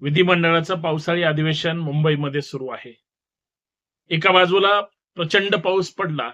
विधिमंडळाचं पावसाळी अधिवेशन मुंबईमध्ये सुरू आहे. एका बाजूला प्रचंड पाऊस पडला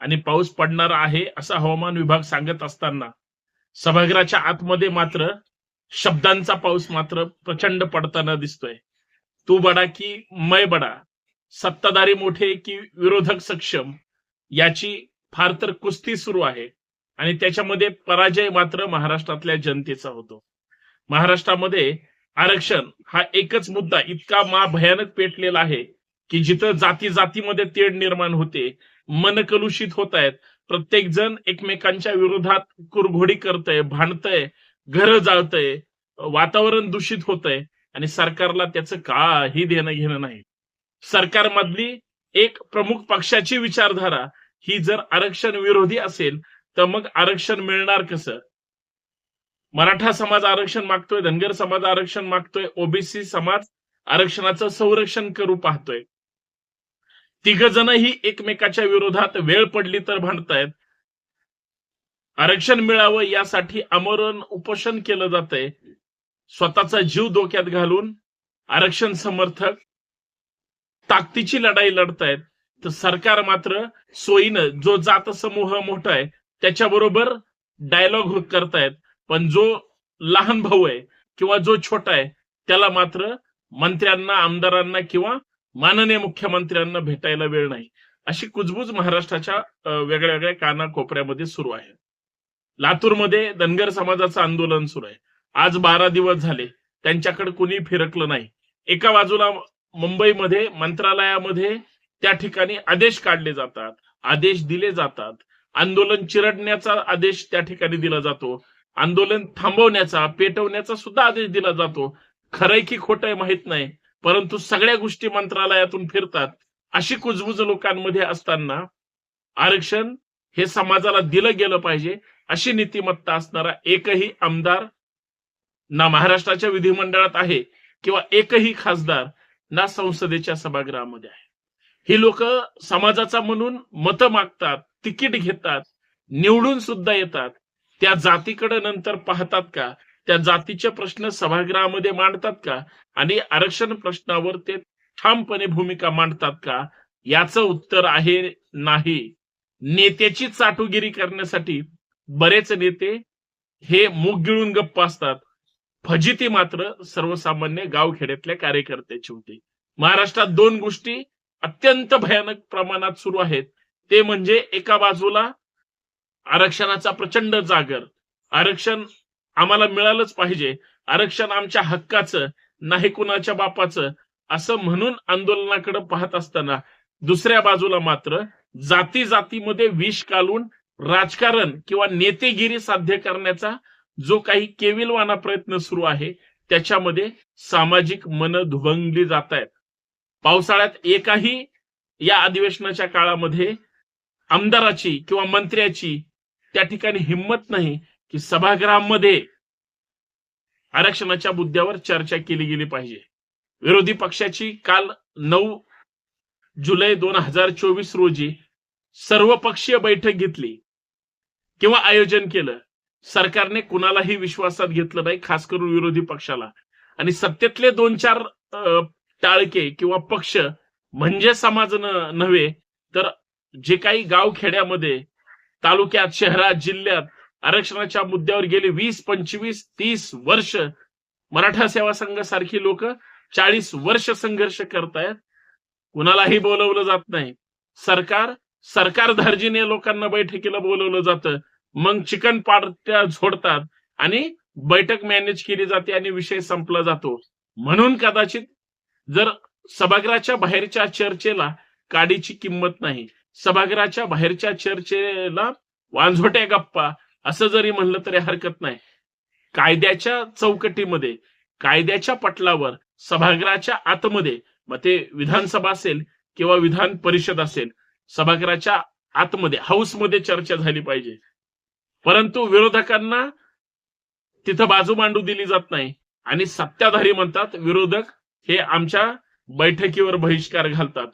आणि पाऊस पडणार आहे असा हवामान विभाग सांगत असताना सभागृहाच्या आतमध्ये मात्र शब्दांचा पाऊस मात्र प्रचंड पडताना दिसतोय. तू बडा की मै बडा सत्ताधारी मोठे की विरोधक सक्षम याची फार तर कुस्ती सुरू आहे आणि त्याच्यामध्ये पराजय मात्र महाराष्ट्रातल्या जनतेचा होतो. महाराष्ट्रामध्ये आरक्षण हा एकच मुद्दा इतका मा भयानक पेटलेला आहे की जिथं जाती जातीमध्ये तेढ निर्माण होते मन कलुषित होत आहेत प्रत्येक जण एकमेकांच्या विरोधात कुरघोडी करतय भांडतय घर जाळतय वातावरण दूषित होतंय आणि सरकारला त्याचं काही देणं घेणं नाही. सरकारमधली एक प्रमुख पक्षाची विचारधारा ही जर आरक्षण विरोधी असेल तर मग आरक्षण मिळणार कसं? मराठा समाज आरक्षण मागतोय धनगर समाज आरक्षण मागतोय ओबीसी समाज आरक्षणाचं संरक्षण करू पाहतोय. तिघ जणही एकमेकाच्या विरोधात वेळ पडली तर भांडतायत. आरक्षण मिळावं यासाठी आमरण उपोषण केलं जात आहे स्वतःचा जीव धोक्यात घालून आरक्षण समर्थक ताकदीची लढाई लढतायत. तर सरकार मात्र सोयीनं जो जात समूह मोठा आहे त्याच्याबरोबर डायलॉग करतायत. पण जो लहान भाऊ आहे किंवा जो छोटा आहे त्याला मात्र मंत्र्यांना आमदारांना किंवा माननीय मुख्यमंत्र्यांना भेटायला वेळ नाही. अशी कुजबूज महाराष्ट्राच्या वेगळ्या वेगळ्या कानाकोपऱ्यामध्ये सुरू आहे. लातूरमध्ये धनगर समाजाचं आंदोलन सुरू आहे. आज बारा दिवस झाले त्यांच्याकडे कुणी फिरकलं नाही. एका बाजूला मुंबईमध्ये मंत्रालयामध्ये त्या ठिकाणी आदेश काढले जातात आदेश दिले जातात. आंदोलन चिरडण्याचा आदेश त्या ठिकाणी दिला जातो. आंदोलन थांबवण्याचा पेटवण्याचा सुद्धा आदेश दिला जातो. खरंय की खोटं आहे माहीत नाही परंतु सगळ्या गोष्टी मंत्रालयातून फिरतात. अशी कुजबुज लोकांमध्ये असताना आरक्षण हे समाजाला दिलं गेलं पाहिजे अशी नीतिमत्ता असणारा एकही आमदार ना महाराष्ट्राच्या विधिमंडळात आहे किंवा एकही खासदार ना संसदेच्या सभागृहामध्ये आहे. ही लोक समाजाचा म्हणून मतं मागतात तिकीट घेतात निवडून सुद्धा येतात. त्या जातीकडे नंतर पाहतात का? त्या जातीचे प्रश्न सभागृहामध्ये मांडतात का? आणि आरक्षण प्रश्नावर ते ठामपणे भूमिका मांडतात का? याचं उत्तर आहे नाही. नेत्याची चाटुगिरी करण्यासाठी बरेच नेते हे मुख गिळून गप्प असतात. फजिती मात्र सर्वसामान्य गावखेड्यातल्या कार्यकर्त्याची होती. महाराष्ट्रात दोन गोष्टी अत्यंत भयानक प्रमाणात सुरू आहेत. ते म्हणजे एका बाजूला आरक्षणाचा प्रचंड जागर. आरक्षण आम्हाला मिळालंच पाहिजे. आरक्षण आमच्या हक्काचं नाही कुणाच्या बापाचं असं म्हणून आंदोलनाकडे पाहत असताना दुसऱ्या बाजूला मात्र जाती जातीमध्ये विष कालून राजकारण किंवा नेतेगिरी साध्य करण्याचा जो काही केविलवाना प्रयत्न सुरू आहे त्याच्यामध्ये सामाजिक मन धुभंगली जात आहेत पावसाळ्यात एकाही या अधिवेशनाच्या काळामध्ये आमदाराची किंवा मंत्र्याची त्या ठिकाणी हिंमत नाही की सभागृहामध्ये आरक्षणाच्या मुद्द्यावर चर्चा केली गेली पाहिजे. विरोधी पक्षाची काल नऊ जुलै दोन हजार चोवीस रोजी सर्वपक्षीय बैठक घेतली किंवा आयोजन केलं. सरकारने कुणालाही विश्वासात घेतलं नाही खास करून विरोधी पक्षाला. आणि सत्तेतले दोन चार टाळके किंवा पक्ष म्हणजे समाज नव्हे तर जे काही गाव खेड्यामध्ये तालुक्यात शहरात जिल्ह्यात आरक्षणाच्या मुद्द्यावर गेले वीस पंचवीस तीस वर्ष मराठा सेवा संघ सारखी लोक चाळीस वर्ष संघर्ष करतायत. कुणालाही बोलवलं जात नाही. सरकार सरकार धार्जीने लोकांना बैठकीला बोलवलं जातं. मग चिकन पार्ट्या झोडतात आणि बैठक मॅनेज केली जाते आणि विषय संपला जातो. म्हणून कदाचित जर सभागृहाच्या बाहेरच्या चर्चेला काडीची किंमत नाही. सभागृहाच्या बाहेरच्या चर्चेला वांझोट्या गप्पा. असं जरी म्हणलं तरी हरकत नाही. कायद्याच्या चौकटीमध्ये कायद्याच्या पटलावर सभागृहाच्या आतमध्ये मग ते विधानसभा असेल किंवा विधान परिषद असेल सभागृहाच्या आतमध्ये हाऊसमध्ये चर्चा झाली पाहिजे. परंतु विरोधकांना तिथं बाजू मांडू दिली जात नाही. आणि सत्ताधारी म्हणतात विरोधक हे आमच्या बैठकीवर बहिष्कार घालतात.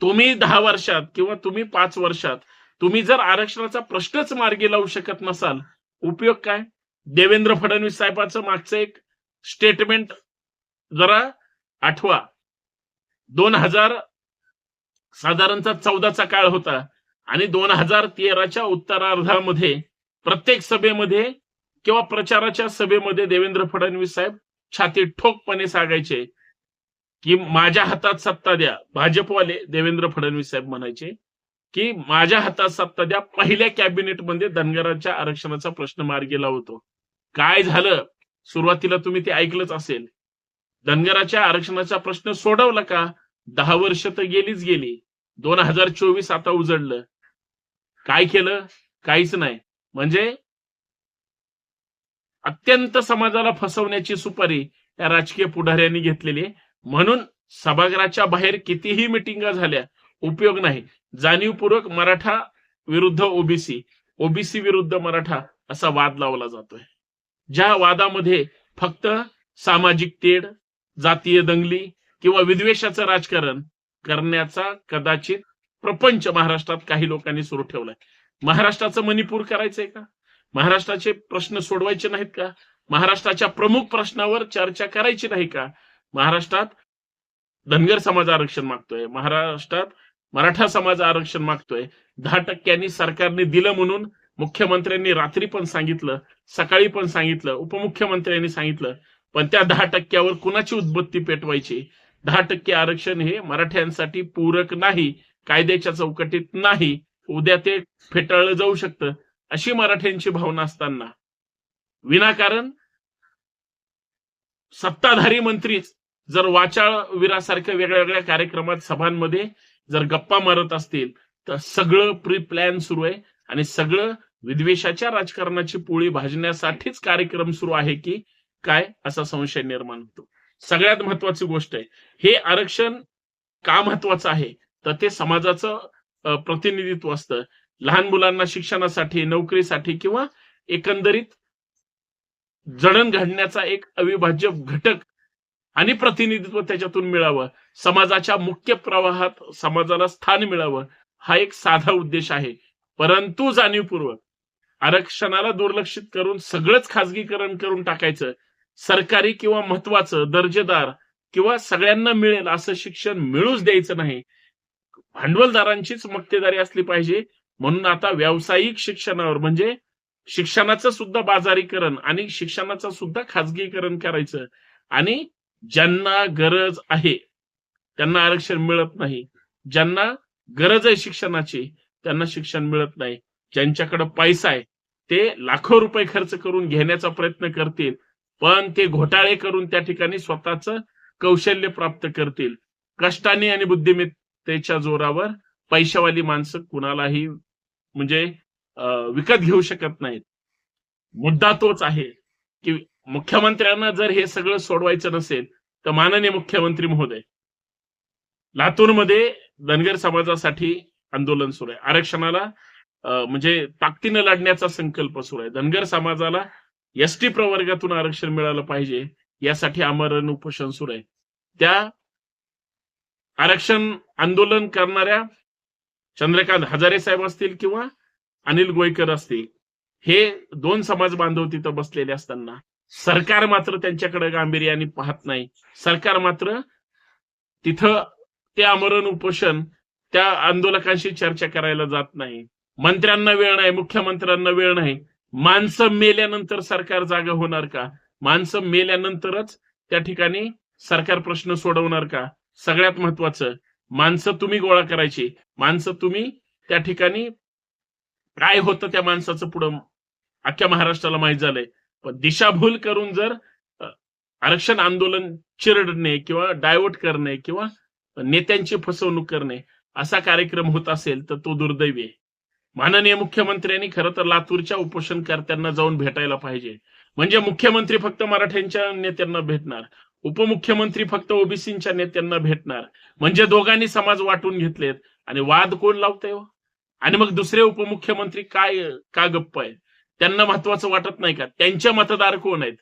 तुम्ही दहा वर्षात किंवा तुम्ही पाच वर्षात तुम्ही जर आरक्षणाचा प्रश्नच मार्गी लावू शकत नसाल उपयोग काय? देवेंद्र फडणवीस साहेबांचं मागचं एक स्टेटमेंट जरा आठवा. दोन हजार साधारणचा चौदाचा काळ होता आणि दोन हजार तेराच्या उत्तरार्धामध्ये प्रत्येक सभेमध्ये किंवा प्रचाराच्या सभेमध्ये देवेंद्र फडणवीस साहेब छाती ठोकपणे सांगायचे की माझ्या हातात सत्ता द्या. भाजपवाले देवेंद्र फडणवीस साहेब म्हणायचे की माझ्या हातात सत्ता द्या. पहिल्या कॅबिनेटमध्ये धनगराच्या आरक्षणाचा प्रश्न मार्गी लावतो काय झालं? सुरुवातीला तुम्ही ते ऐकलंच असेल. धनगराच्या आरक्षणाचा प्रश्न सोडवला का? दहा वर्ष तर गेलीच गेली. दोन हजार चोवीस आता उजडलं. काय केलं? काहीच नाही. म्हणजे? अत्यंत समाजाला फसवण्याची सुपारी या राजकीय पुढाऱ्यांनी घेतलेली म्हणून सभागृहाच्या बाहेर कितीही मिटिंगा झाल्या उपयोग नाही. जाणीवपूर्वक मराठा विरुद्ध ओबीसी ओबीसी विरुद्ध मराठा असा वाद लावला जातोय. ज्या वादामध्ये फक्त सामाजिक तेढ जातीय दंगली किंवा विद्वेषाचं राजकारण करण्याचा कदाचित प्रपंच महाराष्ट्रात काही लोकांनी सुरू ठेवलाय. महाराष्ट्राचं मणिपूर करायचंय का? महाराष्ट्राचे प्रश्न सोडवायचे नाहीत का? महाराष्ट्राच्या प्रमुख प्रश्नावर चर्चा करायची नाही का? महाराष्ट्रात धनगर समाज आरक्षण मागतोय. महाराष्ट्रात मराठा समाज आरक्षण मागतोय. दहा टक्क्यांनी सरकारने दिलं म्हणून मुख्यमंत्र्यांनी रात्री पण सांगितलं सकाळी पण सांगितलं उपमुख्यमंत्र्यांनी सांगितलं. पण त्या दहा टक्क्यावर कुणाची उद्बत्ती पेटवायची? दहा टक्के आरक्षण हे मराठ्यांसाठी पूरक नाही कायद्याच्या चौकटीत नाही उद्या ते फेटाळलं जाऊ शकतं अशी मराठ्यांची भावना असताना. विनाकारण सत्ताधारी मंत्रीच जर वाचाळ विरासारख्या वेगळ्या वेगळ्या कार्यक्रमात सभांमध्ये जर गप्पा मारत असतील तर सगळं प्री प्लॅन सुरू आहे आणि सगळं विद्वेषाच्या राजकारणाची पोळी भाजण्यासाठीच कार्यक्रम सुरू आहे की काय असा संशय निर्माण होतो. सगळ्यात महत्वाची गोष्ट आहे हे आरक्षण का महत्वाचं आहे? तर ते समाजाचं प्रतिनिधित्व असतं. लहान मुलांना शिक्षणासाठी नोकरीसाठी किंवा एकंदरीत जडण घडण्याचा एक अविभाज्य घटक आणि प्रतिनिधित्व त्याच्यातून मिळावं. समाजाच्या मुख्य प्रवाहात समाजाला स्थान मिळावं हा एक साधा उद्देश आहे. परंतु जाणीवपूर्वक आरक्षणाला दुर्लक्षित करून सगळंच खाजगीकरण करून टाकायचं सरकारी किंवा महत्वाचं दर्जेदार किंवा सगळ्यांना मिळेल असं शिक्षण मिळूच द्यायचं नाही. भांडवलदारांचीच मक्तेदारी असली पाहिजे. म्हणून आता व्यावसायिक शिक्षणावर म्हणजे शिक्षणाचं सुद्धा बाजारीकरण आणि शिक्षणाचं सुद्धा खाजगीकरण करायचं आणि ज्यांना गरज आहे त्यांना आरक्षण मिळत नाही. ज्यांना गरज आहे शिक्षणाची त्यांना शिक्षण मिळत नाही. ज्यांच्याकडे पैसा आहे ते लाखो रुपये खर्च करून घेण्याचा प्रयत्न करतील पण ते घोटाळे करून त्या ठिकाणी स्वतःच कौशल्य प्राप्त करतील. कष्टाने आणि बुद्धिमत्तेच्या जोरावर पैशावाली माणसं कुणालाही म्हणजे विकत घेऊ शकत नाहीत. मुद्दा तोच आहे की मुख्यमंत्र्यांना जर हे सगळं सोडवायचं नसेल तर माननीय मुख्यमंत्री महोदय लातूरमध्ये धनगर समाजासाठी आंदोलन सुरू आहे. आरक्षणाला म्हणजे ताकदीनं लढण्याचा संकल्प सुरू आहे. धनगर समाजाला एसटी प्रवर्गातून आरक्षण मिळालं पाहिजे यासाठी आमरण उपोषण सुरू आहे. त्या आरक्षण आंदोलन करणाऱ्या चंद्रकांत हजारे साहेब असतील किंवा अनिल गोयकर असतील हे दोन समाज बांधव तिथं बसलेले असताना सरकार मात्र त्यांच्याकडे गांभीर्याने पाहत नाही. सरकार मात्र तिथं ते आमरण उपोषण त्या आंदोलकांशी चर्चा करायला जात नाही. मंत्र्यांना वेळ नाही मुख्यमंत्र्यांना वेळ नाही. माणसं मेल्यानंतर सरकार जागा होणार का? माणसं मेल्यानंतरच त्या ठिकाणी सरकार प्रश्न सोडवणार का? सगळ्यात महत्वाचं माणसं तुम्ही गोळा करायची. माणसं तुम्ही त्या ठिकाणी काय होतं त्या माणसाचं पुढं? अख्ख्या महाराष्ट्राला माहीत झालंय. दिशाभूल करून जर आरक्षण आंदोलन चिरडणे किंवा डायव्हर्ट करणे किंवा नेत्यांची फसवणूक करणे असा कार्यक्रम होत असेल तर तो दुर्दैवी आहे. माननीय मुख्यमंत्र्यांनी खरं तर लातूरच्या उपोषणकर्त्यांना जाऊन भेटायला पाहिजे. म्हणजे मुख्यमंत्री फक्त मराठ्यांच्या नेत्यांना भेटणार उपमुख्यमंत्री फक्त ओबीसीच्या नेत्यांना भेटणार. म्हणजे दोघांनी समाज वाटून घेतलेत आणि वाद कोण लावतंय हो? आणि मग दुसरे उपमुख्यमंत्री काय का गप्प आहे त्यांना महत्वाचं वाटत नाही का? त्यांचे मतदार कोण आहेत?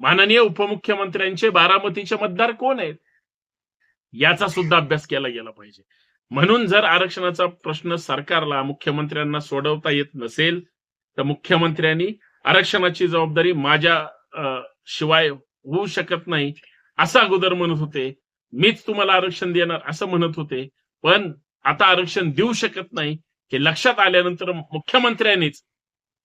माननीय उपमुख्यमंत्र्यांचे बारामतीचे मतदार कोण आहेत? याचा सुद्धा अभ्यास केला गेला पाहिजे. म्हणून जर आरक्षणाचा प्रश्न सरकारला मुख्यमंत्र्यांना सोडवता येत नसेल तर मुख्यमंत्र्यांनी आरक्षणाची जबाबदारी माझ्या शिवाय होऊ शकत नाही असं अगोदर म्हणत होते. मीच तुम्हाला आरक्षण देणार असं म्हणत होते. पण आता आरक्षण देऊ शकत नाही. हे लक्षात आल्यानंतर मुख्यमंत्र्यांनीच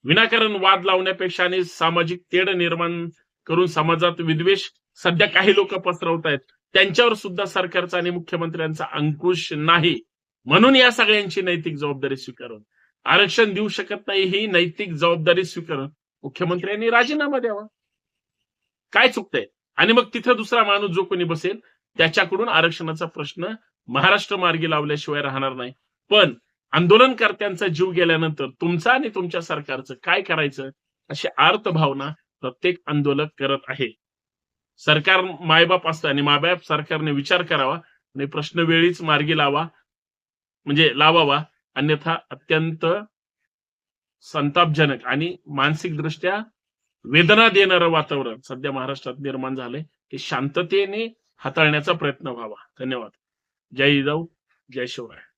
विनाकारण वाद लावण्यापेक्षा आणि सामाजिक तेढ निर्माण करून समाजात विद्वेष सध्या काही लोक पसरवत आहेत त्यांच्यावर सुद्धा सरकारचा आणि मुख्यमंत्र्यांचा अंकुश नाही. म्हणून या सगळ्यांची नैतिक जबाबदारी स्वीकारून आरक्षण देऊ शकत नाही ही नैतिक जबाबदारी स्वीकारून मुख्यमंत्र्यांनी राजीनामा द्यावा. काय चुकतंय? आणि मग तिथं दुसरा माणूस जो कोणी बसेल त्याच्याकडून आरक्षणाचा प्रश्न महाराष्ट्र मार्गी लावल्याशिवाय राहणार नाही. पण आंदोलनकर्त्यांचा जीव गेल्यानंतर तुमचा आणि तुमच्या सरकारचं काय करायचं? अशी आर्त भावना प्रत्येक आंदोलक करत आहे. सरकार मायबाप असतं आणि मायबाप सरकारने विचार करावा आणि प्रश्न वेळीच मार्गी लावा म्हणजे लावावा. अन्यथा अत्यंत संतापजनक आणि मानसिक दृष्ट्या वेदना देणारं वातावरण सध्या महाराष्ट्रात निर्माण झालंय. ते शांततेने हाताळण्याचा प्रयत्न व्हावा. धन्यवाद. जय जाऊ जय शिवराय.